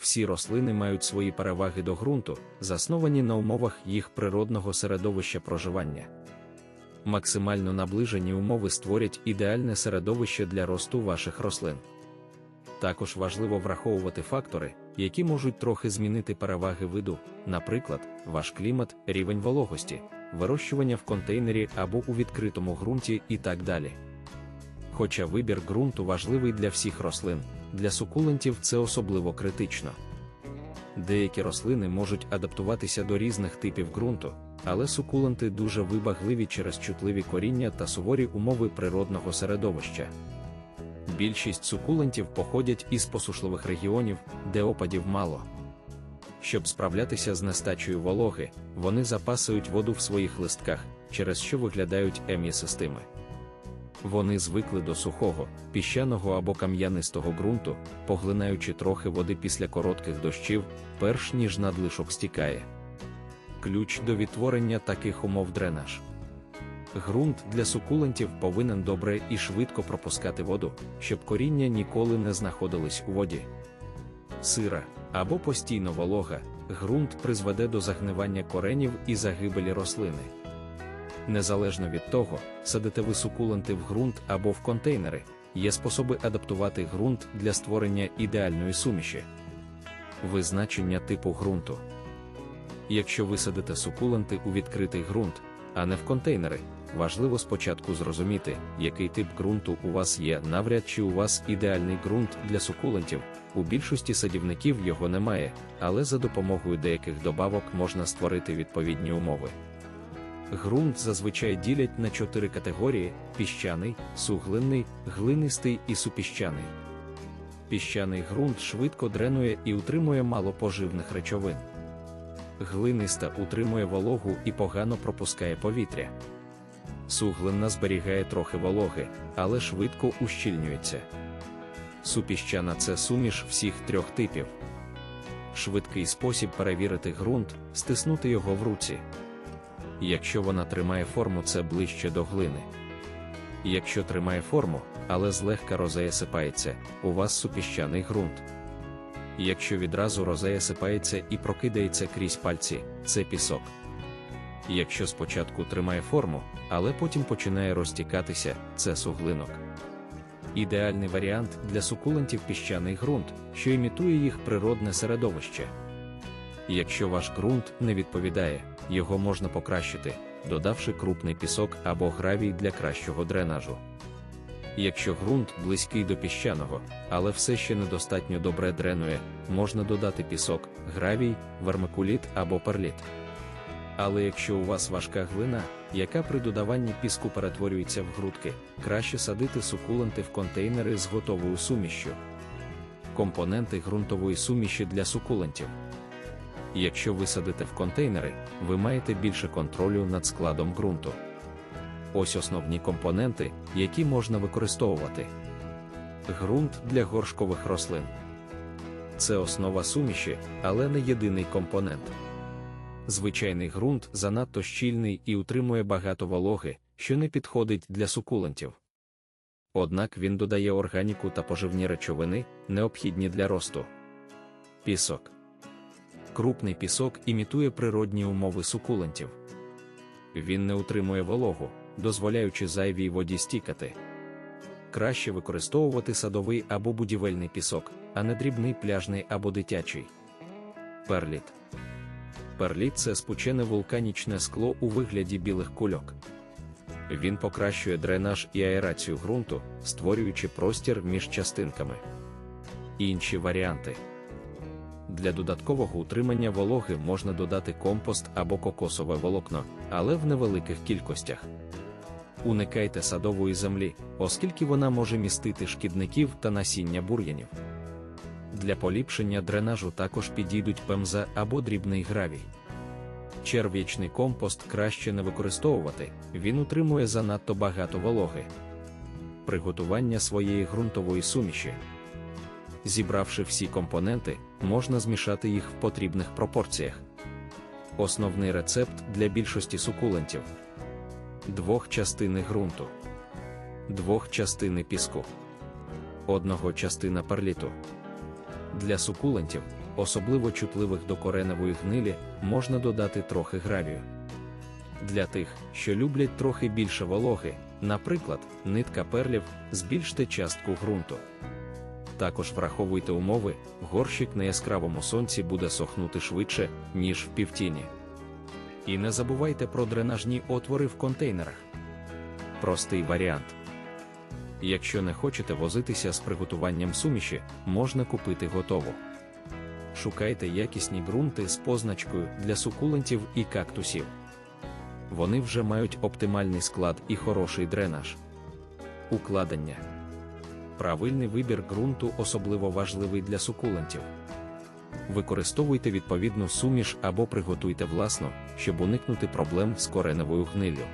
Всі рослини мають свої переваги до ґрунту, засновані на умовах їх природного середовища проживання. Максимально наближені умови створять ідеальне середовище для росту ваших рослин. Також важливо враховувати фактори, які можуть трохи змінити переваги виду, наприклад, ваш клімат, рівень вологості, вирощування в контейнері або у відкритому ґрунті і так далі. Хоча вибір ґрунту важливий для всіх рослин, для сукулентів це особливо критично. Деякі рослини можуть адаптуватися до різних типів ґрунту, але сукуленти дуже вибагливі через чутливі коріння та суворі умови природного середовища. Більшість сукулентів походять із посушливих регіонів, де опадів мало. Щоб справлятися з нестачею вологи, вони запасують воду в своїх листках, через що виглядають ем'єсистими. Вони звикли до сухого, піщаного або кам'янистого ґрунту, поглинаючи трохи води після коротких дощів, перш ніж надлишок стікає. Ключ до відтворення таких умов дренаж. Ґрунт для сукулентів повинен добре і швидко пропускати воду, щоб коріння ніколи не знаходились у воді. Сира або постійно волога, ґрунт призведе до загнивання коренів і загибелі рослини. Незалежно від того, садите ви сукуленти в ґрунт або в контейнери, є способи адаптувати ґрунт для створення ідеальної суміші. Визначення типу ґрунту. Якщо ви садите сукуленти у відкритий ґрунт, а не в контейнери, важливо спочатку зрозуміти, який тип ґрунту у вас є, навряд чи у вас ідеальний ґрунт для сукулентів. У більшості садівників його немає, але за допомогою деяких добавок можна створити відповідні умови. Ґрунт зазвичай ділять на чотири категорії: піщаний, суглинний, глинистий і супіщаний. Піщаний ґрунт швидко дренує і утримує мало поживних речовин. Глиниста утримує вологу і погано пропускає повітря. Суглинна зберігає трохи вологи, але швидко ущільнюється. Супіщана це суміш всіх трьох типів. Швидкий спосіб перевірити ґрунт, стиснути його в руці. Якщо вона тримає форму, це ближче до глини. Якщо тримає форму, але злегка розея сипається, у вас супіщаний ґрунт. Якщо відразу розея сипається і прокидається крізь пальці, це пісок. Якщо спочатку тримає форму, але потім починає розтікатися, це суглинок. Ідеальний варіант для сукулентів піщаний ґрунт, що імітує їх природне середовище. Якщо ваш ґрунт не відповідає, його можна покращити, додавши крупний пісок або гравій для кращого дренажу. Якщо ґрунт близький до піщаного, але все ще недостатньо добре дренує, можна додати пісок, гравій, вермикуліт або перліт. Але якщо у вас важка глина, яка при додаванні піску перетворюється в грудки, краще садити сукуленти в контейнери з готовою сумішшю. Компоненти ґрунтової суміші для сукулентів. Якщо ви садите в контейнери, ви маєте більше контролю над складом ґрунту. Ось основні компоненти, які можна використовувати. Ґрунт для горшкових рослин. Це основа суміші, але не єдиний компонент. Звичайний ґрунт занадто щільний і утримує багато вологи, що не підходить для сукулентів. Однак він додає органіку та поживні речовини, необхідні для росту. Пісок. Крупний пісок імітує природні умови сукулентів. Він не утримує вологу, дозволяючи зайвій воді стікати. Краще використовувати садовий або будівельний пісок, а не дрібний пляжний або дитячий. Перліт. Перліт це спучене вулканічне скло у вигляді білих кульок. Він покращує дренаж і аерацію ґрунту, створюючи простір між частинками. Інші варіанти. Для додаткового утримання вологи можна додати компост або кокосове волокно, але в невеликих кількостях. Уникайте садової землі, оскільки вона може містити шкідників та насіння бур'янів. Для поліпшення дренажу також підійдуть пемза або дрібний гравій. Черв'ячний компост краще не використовувати, він утримує занадто багато вологи. Приготування своєї ґрунтової суміші. Зібравши всі компоненти, можна змішати їх в потрібних пропорціях. Основний рецепт для більшості сукулентів: двох частини ґрунту, двох частини піску, одного частина перліту. Для сукулентів особливо чутливих до кореневої гнилі, можна додати трохи гравію. Для тих, що люблять трохи більше вологи, наприклад, нитка перлів, збільште частку ґрунту. Також враховуйте умови, горщик на яскравому сонці буде сохнути швидше, ніж в півтіні. І не забувайте про дренажні отвори в контейнерах. Простий варіант. Якщо не хочете возитися з приготуванням суміші, можна купити готову. Шукайте якісні ґрунти з позначкою для сукулентів і кактусів. Вони вже мають оптимальний склад і хороший дренаж. Укладення. Правильний вибір ґрунту особливо важливий для сукулентів. Використовуйте відповідну суміш або приготуйте власну, щоб уникнути проблем з кореневою гниллю.